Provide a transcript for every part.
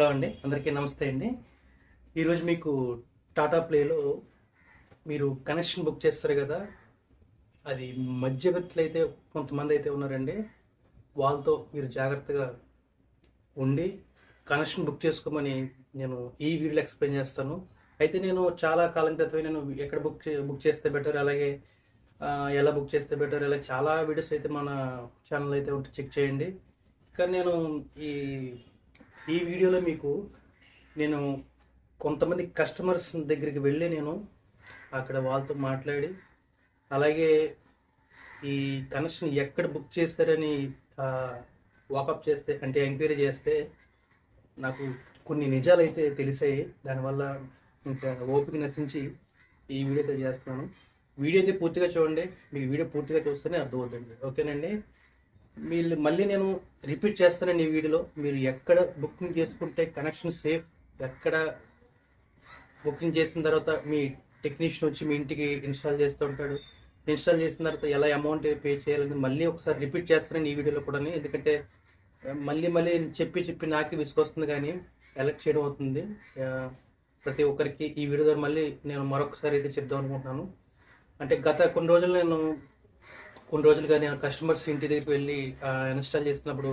Hello అండి. అందరికీ నమస్తే అండి. ఈరోజు మీకు టాటా ప్లేలో మీరు కనెక్షన్ బుక్ చేస్తారు కదా అది మధ్యవర్తులు అయితే కొంతమంది అయితే ఉన్నారండి. వాళ్ళతో మీరు జాగ్రత్తగా ఉండి కనెక్షన్ బుక్ చేసుకోమని నేను ఈ వీడియోలో ఎక్స్ప్లెయిన్ చేస్తాను. అయితే నేను చాలా కాలం క్రితమే నేను ఎక్కడ బుక్ చే- బుక్ చేస్తే బెటర్ అలాగే ఎలా బుక్ చేస్తే బెటర్ ఇలా చాలా వీడియోస్ అయితే మన ఛానల్ అయితే ఉంటే చెక్ చేయండి. కానీ నేను ఈ ఈ వీడియోలో మీకు నేను కొంతమంది కస్టమర్స్ దగ్గరికి వెళ్ళి నేను అక్కడ వాళ్ళతో మాట్లాడి అలాగే ఈ కనెక్షన్ ఎక్కడ బుక్ చేస్తారని వాకప్ చేస్తే అంటే ఎంక్వైరీ చేస్తే నాకు కొన్ని నిజాలు అయితే తెలిసాయి. దానివల్ల ఇంకా ఓపిక నశించి ఈ వీడియో అయితే చేస్తున్నాను. వీడియో అయితే పూర్తిగా చూడండి. మీకు వీడియో పూర్తిగా చూస్తేనే అర్థమవుతుంది. ఓకేనండి? మీరు మళ్ళీ నేను రిపీట్ చేస్తానండి ఈ వీడియోలో. మీరు ఎక్కడ బుకింగ్ చేసుకుంటే కనెక్షన్ సేఫ్ ఎక్కడ బుకింగ్ చేసిన తర్వాత మీ టెక్నీషియన్ వచ్చి మీ ఇంటికి ఇన్స్టాల్ చేస్తూ ఉంటాడు. ఇన్స్టాల్ చేసిన తర్వాత ఎలా అమౌంట్ పే చేయాలని మళ్ళీ ఒకసారి రిపీట్ చేస్తానండి ఈ వీడియోలో కూడా ఎందుకంటే మళ్ళీ మళ్ళీ చెప్పి చెప్పి నాకే విసుకొస్తుంది కానీ ఎలక్ట్ చేయడం అవుతుంది. ప్రతి ఒక్కరికి ఈ వీడియో ద్వారా మళ్ళీ నేను మరొకసారి అయితే చెప్దాం అనుకుంటున్నాను. అంటే గత కొన్ని రోజులు నేను కొన్ని రోజులుగా నేను కస్టమర్స్ ఇంటి దగ్గరికి వెళ్ళి ఇన్స్టాల్ చేసినప్పుడు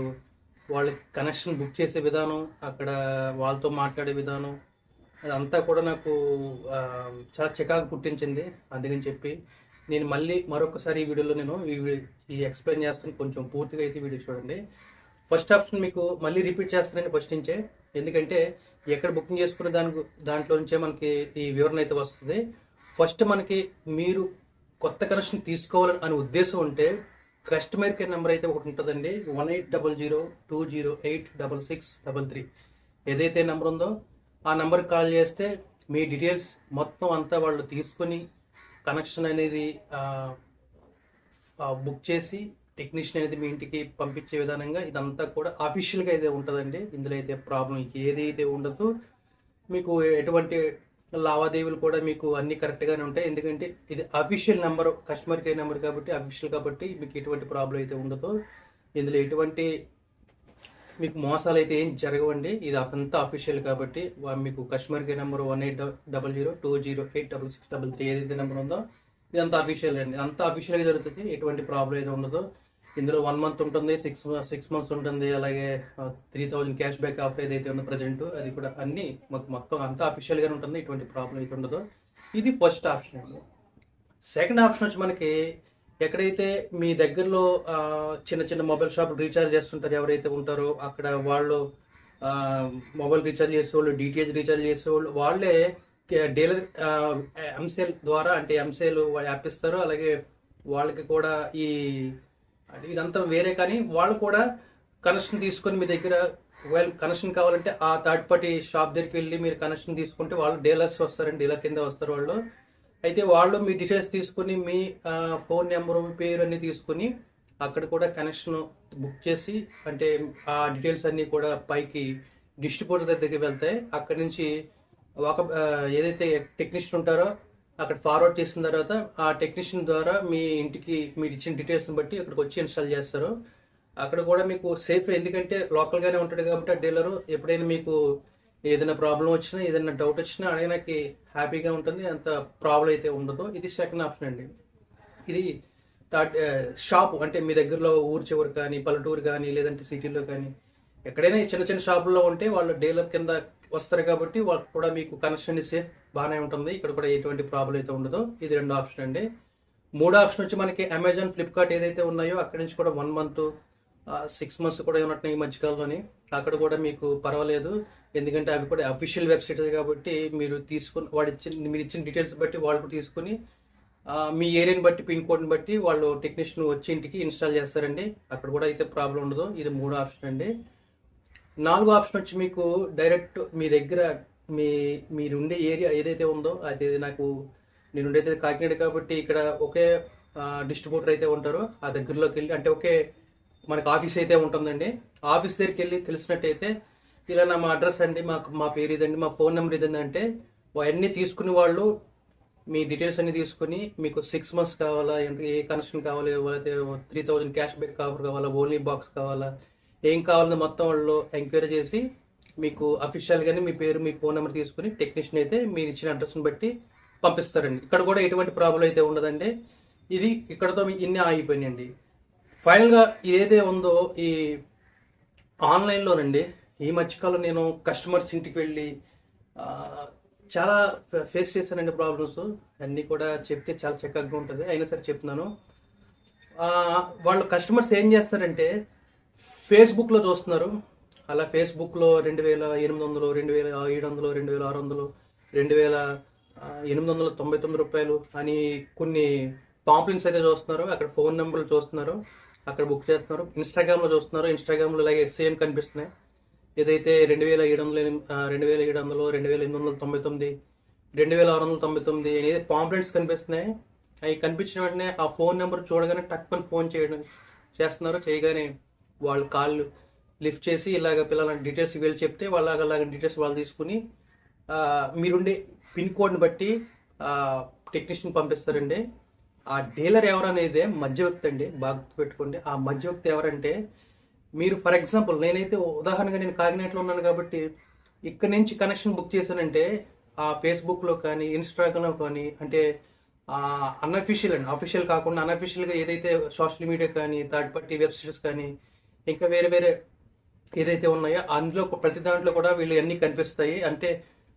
వాళ్ళకి కనెక్షన్ బుక్ చేసే విధానం అక్కడ వాళ్ళతో మాట్లాడే విధానం అదంతా కూడా నాకు చాలా చికాకు పుట్టించింది. అందుకని చెప్పి నేను మళ్ళీ మరొకసారి ఈ వీడియోలో నేను ఈ ఈ ఎక్స్ప్లెయిన్ చేస్తాను. కొంచెం పూర్తిగా అయితే వీడియో చూడండి. ఫస్ట్ ఆప్షన్ మీకు మళ్ళీ రిపీట్ చేస్తానని ఫస్ట్ నుంచే. ఎందుకంటే ఎక్కడ బుకింగ్ చేసుకునే దాని దాంట్లో నుంచే మనకి ఈ వివరణ అయితే వస్తుంది. ఫస్ట్ మనకి మీరు కొత్త కనెక్షన్ తీసుకోవాలని అనే ఉద్దేశం ఉంటే కస్టమర్ కేర్ నెంబర్ అయితే ఒకటి ఉంటుందండి. One eight double zero two zero eight double six double three ఏదైతే నెంబర్ ఉందో ఆ నెంబర్కి కాల్ చేస్తే మీ డీటెయిల్స్ మొత్తం అంతా వాళ్ళు తీసుకొని కనెక్షన్ అనేది బుక్ చేసి టెక్నీషియన్ అనేది మీ ఇంటికి పంపించే విధానంగా ఇదంతా కూడా అఫీషియల్గా అయితే ఉంటుందండి. ఇందులో అయితే ప్రాబ్లం ఏది అయితే ఉండదు మీకు ఎటువంటి లావాదేవీలు కూడా మీకు అన్ని కరెక్ట్గానే ఉంటాయి. ఎందుకంటే ఇది official number customer care number కాబట్టి అఫీషియల్ కాబట్టి మీకు ఎటువంటి ప్రాబ్లం అయితే ఉండదు. ఇందులో ఎటువంటి మీకు మోసాలు అయితే ఏం జరగవండి. ఇది అంతా అఫీషియల్ కాబట్టి మీకు customer care number one eight double zero two zero eight double six double three ఏదైతే నెంబర్ ఉందో ఇదంతా అఫీషియల్ అండి. అంతా అఫీషియల్గా జరుగుతుంది. ఎటువంటి ప్రాబ్లం అయితే ఉండదు. ఇందులో వన్ మంత్ ఉంటుంది సిక్స్ సిక్స్ మంత్స్ ఉంటుంది అలాగే three thousand cash back offer ఏదైతే ఉందో ప్రజెంట్ అది కూడా అన్ని మాకు మొత్తం అంతా అఫీషియల్గానే ఉంటుంది ఎటువంటి ప్రాబ్లం అయితే ఉండదు. ఇది ఫస్ట్ ఆప్షన్ అండి. సెకండ్ ఆప్షన్ వచ్చి మనకి ఎక్కడైతే మీ దగ్గరలో చిన్న చిన్న మొబైల్ షాపులు రీఛార్జ్ చేస్తుంటారు ఎవరైతే ఉంటారో అక్కడ వాళ్ళు మొబైల్ రీఛార్జ్ చేసేవాళ్ళు డిటిహెచ్ రీఛార్జ్ చేసేవాళ్ళు వాళ్ళే డీలర్ ఎంసేల్ ద్వారా అంటే ఎంసేల్ యాప్ ఇస్తారు అలాగే వాళ్ళకి కూడా ఈ అంటే ఇదంతా వేరే కానీ వాళ్ళు కూడా కనెక్షన్ తీసుకొని మీ దగ్గర ఒకవేళ కనెక్షన్ కావాలంటే ఆ థర్డ్ పార్టీ షాప్ దగ్గరికి వెళ్ళి మీరు కనెక్షన్ తీసుకుంటే వాళ్ళు డీలర్స్ వస్తారండి డీలర్ కింద వస్తారు వాళ్ళు. అయితే వాళ్ళు మీ డీటెయిల్స్ తీసుకుని మీ ఫోన్ నెంబరు పేరు అన్నీ తీసుకుని అక్కడ కూడా కనెక్షన్ బుక్ చేసి అంటే ఆ డీటెయిల్స్ అన్నీ కూడా పైకి డిస్ట్రిబ్యూటర్ దగ్గరికి వెళ్తాయి. అక్కడి నుంచి ఒక ఏదైతే టెక్నీషియన్ ఉంటారో అక్కడ ఫార్వర్డ్ చేసిన తర్వాత ఆ టెక్నీషియన్ ద్వారా మీ ఇంటికి మీరు ఇచ్చిన డీటెయిల్స్ని బట్టి అక్కడికి వచ్చి ఇన్స్టాల్ చేస్తారు. అక్కడ కూడా మీకు సేఫ్ ఎందుకంటే లోకల్గానే ఉంటాడు కాబట్టి ఆ డీలరు ఎప్పుడైనా మీకు ఏదైనా ప్రాబ్లం వచ్చినా ఏదైనా డౌట్ వచ్చినా అడగడానికి హ్యాపీగా ఉంటుంది. అంత ప్రాబ్లం అయితే ఉండదు. ఇది సెకండ్ ఆప్షన్ అండి. ఇది థర్డ్ షాప్ అంటే మీ దగ్గరలో ఊరు చివరి కానీ పల్లెటూరు కానీ లేదంటే సిటీలో కానీ ఎక్కడైనా చిన్న చిన్న షాపుల్లో ఉంటే వాళ్ళు డీలర్ కింద వస్తారు కాబట్టి వాళ్ళకి కూడా మీకు కనెక్షన్ ఇస్తే బాగానే ఉంటుంది. ఇక్కడ కూడా ఎటువంటి ప్రాబ్లం అయితే ఉండదు. ఇది రెండు ఆప్షన్ అండి. మూడో ఆప్షన్ వచ్చి మనకి అమెజాన్ ఫ్లిప్కార్ట్ ఏదైతే ఉన్నాయో అక్కడి నుంచి కూడా వన్ మంత్ సిక్స్ మంత్స్ కూడా ఉన్నట్టు ఈ మధ్యకాలంలోని. అక్కడ కూడా మీకు పర్వాలేదు. ఎందుకంటే అవి కూడా అఫీషియల్ వెబ్సైట్స్ కాబట్టి మీరు తీసుకుని వాడు ఇచ్చిన మీరు ఇచ్చిన డీటెయిల్స్ బట్టి వాళ్ళు కూడా తీసుకుని మీ ఏరియాని బట్టి పిన్ కోడ్ని బట్టి వాళ్ళు టెక్నీషియన్ వచ్చి ఇంటికి ఇన్స్టాల్ చేస్తారండి. అక్కడ కూడా అయితే ప్రాబ్లం ఉండదు. ఇది మూడో ఆప్షన్ అండి. నాలుగో ఆప్షన్ వచ్చి మీకు డైరెక్ట్ మీ దగ్గర మీ మీరు ఉండే ఏరియా ఏదైతే ఉందో అది నాకు నేను ఉండేది కాకినాడ కాబట్టి ఇక్కడ ఒకే డిస్ట్రిబ్యూటర్ అయితే ఉంటారో. ఆ దగ్గరలోకి వెళ్ళి అంటే ఒకే మనకు ఆఫీస్ అయితే ఉంటుందండి. ఆఫీస్ దగ్గరికి వెళ్ళి తెలిసినట్టయితే ఇలా నా మా అడ్రస్ అండి మాకు మా పేరు ఇదండి మా ఫోన్ నెంబర్ ఇదండి అంటే అవన్నీ తీసుకుని వాళ్ళు మీ డీటెయిల్స్ అన్ని తీసుకుని మీకు సిక్స్ మంత్స్ కావాలా ఏ కనెక్షన్ కావాలి త్రీ థౌజండ్ క్యాష్ బ్యాక్ కావాలి కావాలా ఓన్లీ బాక్స్ కావాలా ఏం కావాలని మొత్తం వాళ్ళు ఎంక్వైరీ చేసి మీకు అఫీషియల్గానే మీ పేరు మీ ఫోన్ నెంబర్ తీసుకుని టెక్నీషియన్ అయితే మీరు ఇచ్చిన అడ్రస్ని బట్టి పంపిస్తారండి. ఇక్కడ కూడా ఎటువంటి ప్రాబ్లం అయితే ఉండదండి. ఇది ఇక్కడతో మీ ఇన్ని ఆగిపోయినాయండి. ఫైనల్గా ఏదైతే ఉందో ఈ ఆన్లైన్లోనండి ఈ మధ్యకాలం నేను కస్టమర్స్ ఇంటికి వెళ్ళి చాలా ఫేస్ చేశానండి ప్రాబ్లమ్స్ అన్నీ కూడా చెప్తే చాలా చక్కగా ఉంటుంది. అయినా సరే చెప్తున్నాను. వాళ్ళు కస్టమర్స్ ఏం చేస్తారంటే ఫేస్బుక్లో చూస్తున్నారు. అలా ఫేస్బుక్లో రెండు వేల ఎనిమిది వందలు రెండు వేల ఏడు వందలు రెండు వేల ఆరు వందలు రెండు వేల ఎనిమిది వందల తొంభై తొమ్మిది రూపాయలు అని కొన్ని పాంప్లింగ్స్ అయితే చూస్తున్నారు. అక్కడ ఫోన్ నెంబర్లు చూస్తున్నారు. అక్కడ బుక్ చేస్తున్నారు. ఇన్స్టాగ్రామ్లో చూస్తున్నారు. ఇన్స్టాగ్రామ్లో ఇలాగే సేమ్ కనిపిస్తున్నాయి. ఏదైతే రెండు వేల ఏడు వందల రెండు వేల ఏడు వందలు రెండు వేల ఎనిమిది వందల తొంభై తొమ్మిది రెండు వేల ఆరు వందల తొంభై తొమ్మిది అనేది పాంప్లెంట్స్ కనిపిస్తున్నాయి. అవి కనిపించిన వెంటనే ఆ ఫోన్ నెంబర్ చూడగానే టక్కుని ఫోన్ చేయడం చేస్తున్నారు. చేయగానే వాళ్ళు కాల్ లిఫ్ట్ చేసి ఇలాగ పిల్లల డీటెయిల్స్ వీళ్ళు చెప్తే వాళ్ళ అలాగ డీటెయిల్స్ వాళ్ళు తీసుకుని మీరుండే పిన్ కోడ్ని బట్టి టెక్నీషియన్ పంపిస్తారండి. ఆ డీలర్ ఎవరనేదే మధ్యవర్తి అండి బాగా పెట్టుకోండి ఆ మధ్యవర్తి ఎవరంటే మీరు ఫర్ ఎగ్జాంపుల్ నేనైతే ఉదాహరణగా నేను కాకినాడలో ఉన్నాను కాబట్టి ఇక్కడ నుంచి కనెక్షన్ బుక్ చేశానంటే ఆ ఫేస్బుక్లో కానీ ఇన్స్టాగ్రామ్లో కానీ అంటే అన్అఫీషియల్ అండి. అఫీషియల్ కాకుండా అన్అఫీషియల్గా ఏదైతే సోషల్ మీడియా కానీ థర్డ్ పార్టీ వెబ్సైట్స్ కానీ ఇంకా వేరే వేరే ఏదైతే ఉన్నాయో అందులో ప్రతి దాంట్లో కూడా వీళ్ళు అన్ని కనిపిస్తాయి. అంటే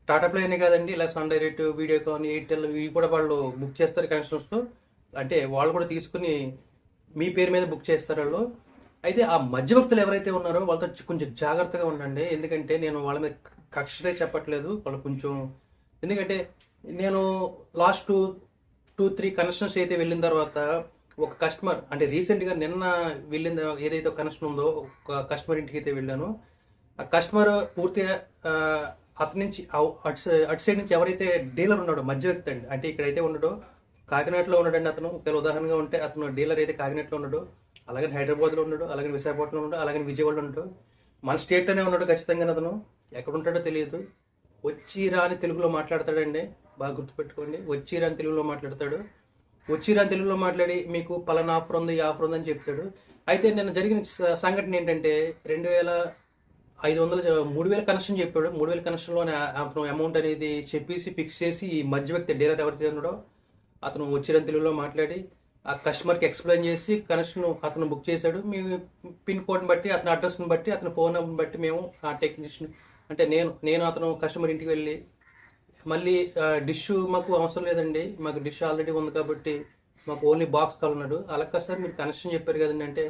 టాటా ప్లే అనే కాదండి ఇలా సన్ డైరెక్ట్ వీడియోకాన్ ఎయిర్టెల్ ఇవి కూడా వాళ్ళు బుక్ చేస్తారు కనెక్షన్స్ అంటే వాళ్ళు కూడా తీసుకుని మీ పేరు మీద బుక్ చేస్తారు వాళ్ళు. అయితే ఆ మధ్యవర్తులు ఎవరైతే ఉన్నారో వాళ్ళతో కొంచెం జాగ్రత్తగా ఉండండి. ఎందుకంటే నేను వాళ్ళ మీద కక్షలే చెప్పట్లేదు. వాళ్ళు కొంచెం ఎందుకంటే నేను last two two three connections అయితే వెళ్ళిన తర్వాత ఒక కస్టమర్ అంటే రీసెంట్గా నిన్న వెళ్ళిన ఏదైతే కనెక్షన్ ఉందో ఒక కస్టమర్ ఇంటికి అయితే వెళ్ళాను. ఆ కస్టమర్ పూర్తిగా అతని నుంచి అటు సై- అటు సైడ్ నుంచి ఎవరైతే డీలర్ ఉన్నాడో మధ్యవర్తి అండి అంటే ఇక్కడైతే ఉండడో కాకినాడలో ఉన్నాడండి అతను. ఒకవేళ ఉదాహరణగా ఉంటే అతను డీలర్ అయితే కాకినాడలో ఉన్నాడు అలాగే హైదరాబాద్లో ఉన్నాడు అలాగే విశాఖపట్నంలో ఉన్నాడు అలాగే విజయవాడలో ఉన్నాడు. మన స్టేట్లోనే ఉన్నాడు ఖచ్చితంగా అతను. ఎక్కడ ఉంటాడో తెలియదు. వచ్చి రాని తెలుగులో మాట్లాడతాడండి బాగా గుర్తుపెట్టుకోండి. వచ్చి రాని తెలుగులో మాట్లాడతాడు. వచ్చిరా తెలుగులో మాట్లాడి మీకు పలానా ఆఫర్ ఉంది ఈ ఆఫర్ ఉందని చెప్తాడు. అయితే నిన్న జరిగిన సంఘటన ఏంటంటే రెండు వేల ఐదు వందల మూడు వేల కనెక్షన్ చెప్పాడు. మూడు వేల కనెక్షన్లోనే అతను అమౌంట్ అనేది చెప్పేసి ఫిక్స్ చేసి ఈ మధ్య వ్యక్తి డీలర్ ఎవరైతే ఉన్నాడో అతను వచ్చిన తెలుగులో మాట్లాడి ఆ కస్టమర్కి ఎక్స్ప్లెయిన్ చేసి కనెక్షన్ అతను బుక్ చేశాడు. మేము పిన్ కోడ్ని బట్టి అతని అడ్రస్ని బట్టి అతని ఫోన్ నెంబర్ని బట్టి మేము ఆ టెక్నీషియన్ అంటే నేను నేను అతను కస్టమర్ ఇంటికి వెళ్ళి మళ్ళీ డిష్ మాకు అవసరం లేదండి. మాకు డిష్ ఆల్రెడీ ఉంది కాబట్టి మాకు ఓన్లీ బాక్స్ కావాలన్నాడు ఉన్నాడు అలా సార్ మీరు కనెక్షన్ చెప్పారు కదండి. అంటే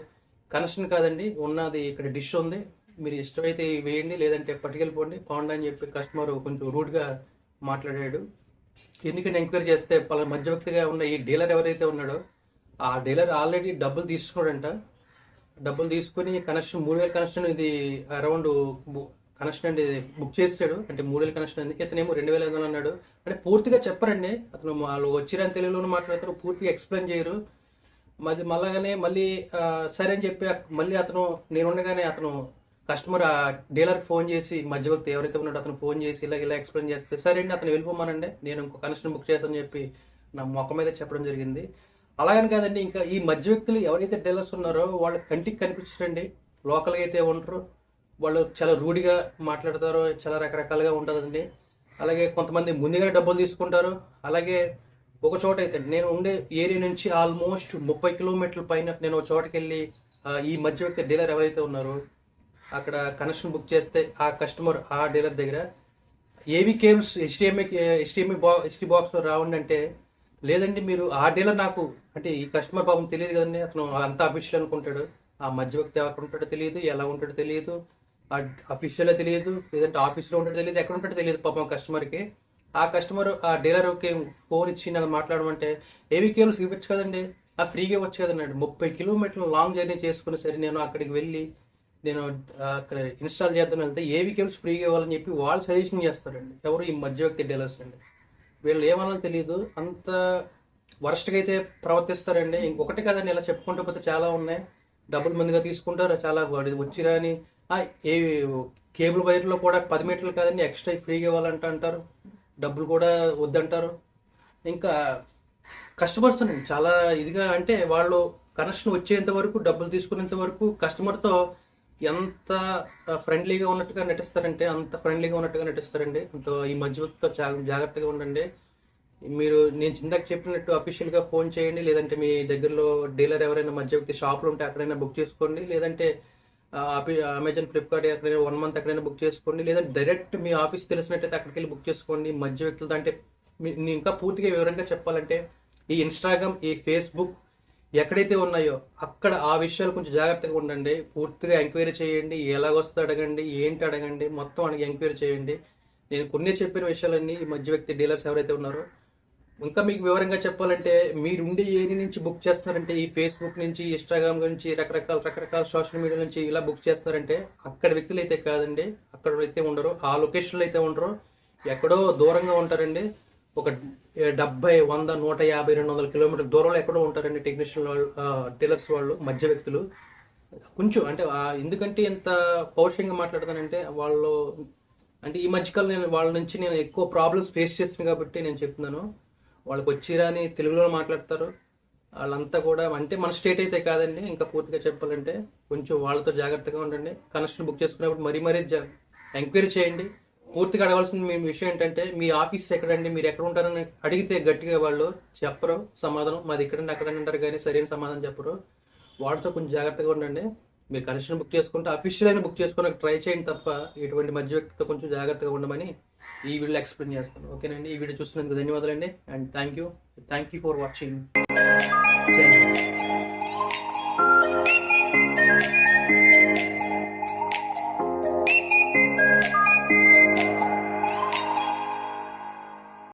కనెక్షన్ కాదండి ఉన్నది ఇక్కడ డిష్ ఉంది. మీరు ఇష్టమైతే వేయండి లేదంటే పట్టుకెళ్ళిపోండి. పోండి అని చెప్పి కస్టమర్ కొంచెం రూడ్గా మాట్లాడాడు. ఎందుకని ఎంక్వైరీ చేస్తే పలా మధ్యవర్తిగా ఉన్న ఈ డీలర్ ఎవరైతే ఉన్నాడో ఆ డీలర్ ఆల్రెడీ డబ్బులు తీసుకోడంట. డబ్బులు తీసుకుని కనెక్షన్ మూడు వేల కనెక్షన్ ఇది అరౌండ్ కనెక్షన్ అండి బుక్ చేసాడు అంటే మూడు వేల కనెక్షన్ అండి ఇతనేమో రెండు వేల ఐదు వందలు అన్నాడు. అంటే పూర్తిగా చెప్పరండి. అతను వాళ్ళు వచ్చిరని తెలుగులోనే మాట్లాడతారు. పూర్తిగా ఎక్స్ప్లెయిన్ చేయరు. మళ్ళీ మళ్ళాగానే మళ్ళీ సరే అని చెప్పి మళ్ళీ అతను నేను ఉండగానే అతను కస్టమర్ ఆ డీలర్కి ఫోన్ చేసి మధ్యవర్తి ఎవరైతే ఉన్నాడో అతను ఫోన్ చేసి ఇలా ఇలా ఎక్స్ప్లెయిన్ చేస్తే సరే అండి అతను వెళ్ళిపోమానండి. నేను ఇంకో కనెక్షన్ బుక్ చేస్తానని చెప్పి నా మొక్క మీద చెప్పడం జరిగింది. అలాగని కాదండి ఇంకా ఈ మధ్య వ్యక్తులు ఎవరైతే డీలర్స్ ఉన్నారో వాళ్ళ కంటికి కనిపించరండి. లోకల్గా అయితే ఉండరు. వాళ్ళు చాలా రూఢిగా మాట్లాడతారు చాలా రకరకాలుగా ఉంటుందండి. అలాగే కొంతమంది ముందుగానే డబ్బులు తీసుకుంటారు. అలాగే ఒక చోట అయితే నేను ఉండే ఏరియా నుంచి ఆల్మోస్ట్ ముప్పై కిలోమీటర్ల పైన నేను ఒక చోటకి వెళ్ళి ఈ మధ్య వ్యక్తి డీలర్ ఎవరైతే ఉన్నారో అక్కడ కనెక్షన్ బుక్ చేస్తే ఆ కస్టమర్ ఆ డీలర్ దగ్గర ఏవి కేమ్స్ హెచ్డిఎంఐ హెచ్డిఎంఐ బా హెచ్డి బాక్స్ రావండి అంటే లేదండి మీరు ఆ డీలర్ నాకు అంటే ఈ కస్టమర్ బాబు తెలియదు కదండి అతను అంతా అఫీషియల్ అనుకుంటాడు. ఆ మధ్య వ్యక్తి ఎవరు ఉంటాడో తెలియదు ఎలా ఉంటాడో తెలియదు. అఫీషియల్ తెలియదు లేదంటే ఆఫీస్లో ఉంటాడో తెలియదు ఎక్కడ ఉంటాడో తెలియదు పాపం కస్టమర్కి ఆ కస్టమర్ ఆ డీలర్కి ఫోన్ ఇచ్చి నాకు మాట్లాడమంటే ఏవి కేబుల్స్ ఇవ్వచ్చు కదండి? ఆ ఫ్రీగా ఇవ్వచ్చు కదండి? ముప్పై కిలోమీటర్లు లాంగ్ జర్నీ చేసుకుని సరే నేను అక్కడికి వెళ్ళి నేను అక్కడ ఇన్స్టాల్ చేద్దాం వెళ్తే ఏవి కేబుల్స్ ఫ్రీగా ఇవ్వాలని చెప్పి వాళ్ళు సజెషన్ చేస్తారండి. ఎవరు ఈ మధ్య వ్యక్తి డీలర్స్ అండి. వీళ్ళు ఏమనాలో తెలియదు అంత వరస్ట్గా అయితే ప్రవర్తిస్తారండి. ఇంకొకటి కదండి ఇలా చెప్పుకుంటూ పోతే చాలా ఉన్నాయి. డబ్బులు మందిగా తీసుకుంటారు చాలా వాడి వచ్చి రాని ఏ కేబుల్ వైర్లో కూడా పది మీటర్లు కాదండి ఎక్స్ట్రా ఫ్రీగా ఇవ్వాలంట అంటారు. డబ్బులు కూడా వద్దంటారు. ఇంకా కస్టమర్స్ చాలా ఇదిగా అంటే వాళ్ళు కనెక్షన్ వచ్చేంత వరకు డబ్బులు తీసుకునేంత వరకు కస్టమర్తో ఎంత ఫ్రెండ్లీగా ఉన్నట్టుగా నటిస్తారంటే అంత ఫ్రెండ్లీగా ఉన్నట్టుగా నటిస్తారండి. అంత ఈ మధ్యవర్తితో జాగ్రత్తగా ఉండండి. మీరు నేను ఇందాక చెప్పినట్టు అఫీషియల్గా ఫోన్ చేయండి లేదంటే మీ దగ్గరలో డీలర్ ఎవరైనా మధ్యవర్తి షాపులు ఉంటే అక్కడైనా బుక్ చేసుకోండి లేదంటే అమెజాన్ ఫ్లిప్కార్ట్ ఎక్కడైనా వన్ మంత్ ఎక్కడైనా బుక్ చేసుకోండి. లేదా డైరెక్ట్ మీ ఆఫీస్ తెలిసినట్టయితే అక్కడికి వెళ్ళి బుక్ చేసుకోండి. మధ్య వ్యక్తులతో అంటే మీ- నేను ఇంకా పూర్తిగా వివరంగా చెప్పాలంటే ఈ ఇన్స్టాగ్రామ్ ఈ ఫేస్బుక్ ఎక్కడైతే ఉన్నాయో అక్కడ ఆ విషయాలు కొంచెం జాగ్రత్తగా ఉండండి. పూర్తిగా ఎంక్వైరీ చేయండి. ఎలాగొస్తే అడగండి. ఏంటి అడగండి. మొత్తం అడిగి ఎంక్వైరీ చేయండి. నేను కొన్ని చెప్పిన విషయాలన్నీ ఈ మధ్య వ్యక్తి డీలర్స్ ఎవరైతే ఉన్నారో ఇంకా మీకు వివరంగా చెప్పాలంటే మీరు ఉండే ఏరియా నుంచి బుక్ చేస్తున్నారంటే ఈ ఫేస్బుక్ నుంచి ఇన్స్టాగ్రామ్ నుంచి రకరకాల రకరకాల సోషల్ మీడియా నుంచి ఇలా బుక్ చేస్తున్నారంటే అక్కడ వ్యక్తులు అయితే కాదండి. అక్కడ అయితే ఉండరు. ఆ లొకేషన్లో అయితే ఉండరు. ఎక్కడో దూరంగా ఉంటారండి. ఒక డెబ్బై వంద నూట యాభై రెండు వందల కిలోమీటర్ల దూరంలో ఎక్కడో ఉంటారండి టెక్నీషియన్ వాళ్ళు టీలర్స్ వాళ్ళు మధ్య వ్యక్తులు. కొంచెం అంటే ఎందుకంటే ఇంత పౌరుషంగా మాట్లాడతానంటే వాళ్ళు అంటే ఈ మధ్యకాలం నేను వాళ్ళ నుంచి నేను ఎక్కువ ప్రాబ్లమ్స్ ఫేస్ చేస్తున్నాను కాబట్టి నేను చెప్తున్నాను. వాళ్ళకి వచ్చిరాని తెలుగులో మాట్లాడతారు. వాళ్ళంతా కూడా అంటే మన స్టేట్ అయితే కాదండి. ఇంకా పూర్తిగా చెప్పాలంటే కొంచెం వాళ్ళతో జాగ్రత్తగా ఉండండి. కనెక్షన్ బుక్ చేసుకున్నప్పుడు మరీ మరీ ఎంక్వైరీ చేయండి. పూర్తిగా అడగాల్సిన మీ విషయం ఏంటంటే మీ ఆఫీస్ ఎక్కడండి మీరు ఎక్కడ ఉంటారని అడిగితే గట్టిగా వాళ్ళు చెప్పరు సమాధానం. మాది ఇక్కడండి అక్కడండి అంటారు కానీ సరైన సమాధానం చెప్పరు. వాళ్ళతో కొంచెం జాగ్రత్తగా ఉండండి. మీరు కనెక్షన్ బుక్ చేసుకుంటే అఫీషియల్ అయినా బుక్ చేసుకోవడానికి ట్రై చేయండి తప్ప ఇటువంటి మధ్య వ్యక్తితో కొంచెం జాగ్రత్తగా ఉండమని ఈ వీడియో ఎక్స్ప్లెయిన్ చేస్తాను. ఓకేనండి? ఈ వీడియో చూస్తున్నందుకు ధన్యవాదాలండి. And thank you thank you for watching